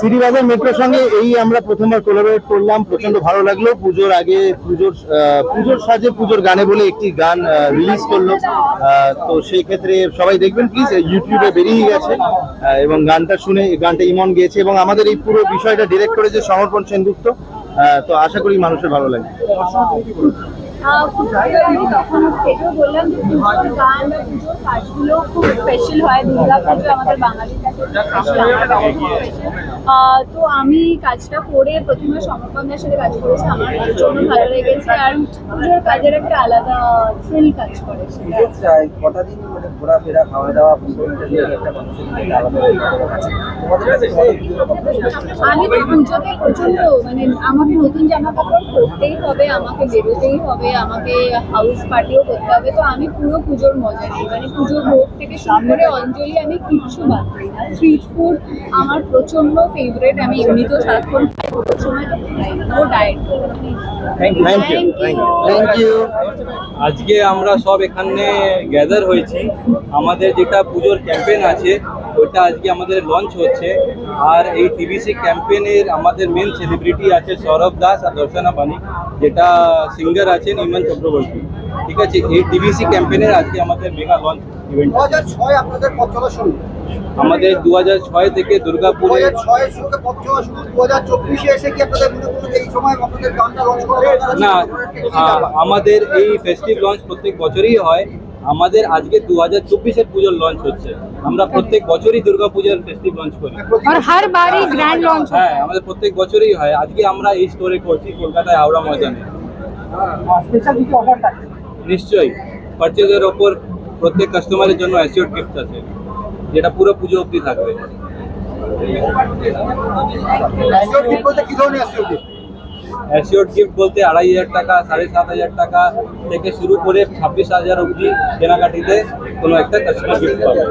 সিরিবাজার মেট্রোর সঙ্গে এই আমরা প্রথমবার কোলাবোরেট করলাম প্রচণ্ড ভালো লাগল। পুজোর আগে পুজোর পুজোর সাজে পুজোর গানে বলে একটি গান রিলিজ করল। তো সেই ক্ষেত্রে সবাই দেখবেন প্লিজ ইউটিউবে বেরিয়ে গেছে। এবং গানটা শুনে, গানটা ইমন গেয়েছে এবং আমাদের এই পুরো বিষয়টা ডিরেক্ট করেছে সমর্পণ সেনগুপ্ত। তো আশা করি মানুষের ভালো লাগে আমি তখন বললাম গান পুজোর কাজগুলো খুব স্পেশাল হয় তো আমি কাজটা করে প্রথমে সমর্পণদের সাথে কাজ করেছি আমার প্রচণ্ড ভালো লেগেছে আর পুজোর কাজের একটা আলাদা থ্রিল কাজ করে? আমি তো পুজোতে প্রচণ্ড মানে আমাকে নতুন জামা কাপড় পরতেই হবে, আমাকে বেরোতেই হবে আমাকে হাউস পার্টিও করতে হবে। তো আমি পুরো পুজোর মজা নিই। মানে পুজোর ভোগ থেকে শুরু করে অঞ্জলি আমি কিচ্ছু বাদ দিই না। স্ট্রিট ফুড আমার প্রচণ্ড ফেভারেট আমি এমনিতেও সারাক্ষণ খাই পুজোর সময় তো খাই no. Diet thank you thank you thank you আজকে আমরা সব এখানে গ্যাদার হয়েছি। আমাদের যেটা পুজোর ক্যাম্পেন আছে ওটা আজকে আমাদের লঞ্চ হচ্ছে। আর এই টিভিসি ক্যাম্পেনের আমাদের মেন সেলিব্রিটি আছে সৌরভ দাস আর দর্শনা বাণী। যেটা সিঙ্গার আছেন ইমান চক্রবর্তী। ঠিক আছে? এই টিভিসি ক্যাম্পেনের আজকে আমাদের মেগা লঞ্চ ইভেন্ট দু হাজার ছয় আপনাদের পথ চলা শুরু। আমাদের দু হাজার ছয় থেকে দুর্গাপুর? না? আমাদের এই ফেস্টিভ লঞ্চ প্রত্যেক বছরই হয়। আমাদের আজকে দু হাজার চব্বিশের পুজোর লঞ্চ হচ্ছে। আমরা প্রত্যেক বছরই দুর্গা পুজোর ফেস্টিভ লঞ্চ করি। হ্যাঁ। আমাদের প্রত্যেক বছরই হয়। আজকে আমরা এই স্টোরে করছি কলকাতায় আওড়া ময়দানে। নিশ্চয়ই। পার্চেজের ওপর প্রত্যেক কাস্টমারের জন্য অ্যাসিওর গিফট আছে যেটা পুরো পুজো অবধি থাকবে। কি ধরনের অ্যাসিওর গিফট বলতে আড়াই হাজার টাকা, সাড়ে সাত হাজার টাকা থেকে শুরু করে ছাব্বিশ হাজার অবধি কেনাকাটিতে কোনো একটা কাস্টমার গিফট পাবে।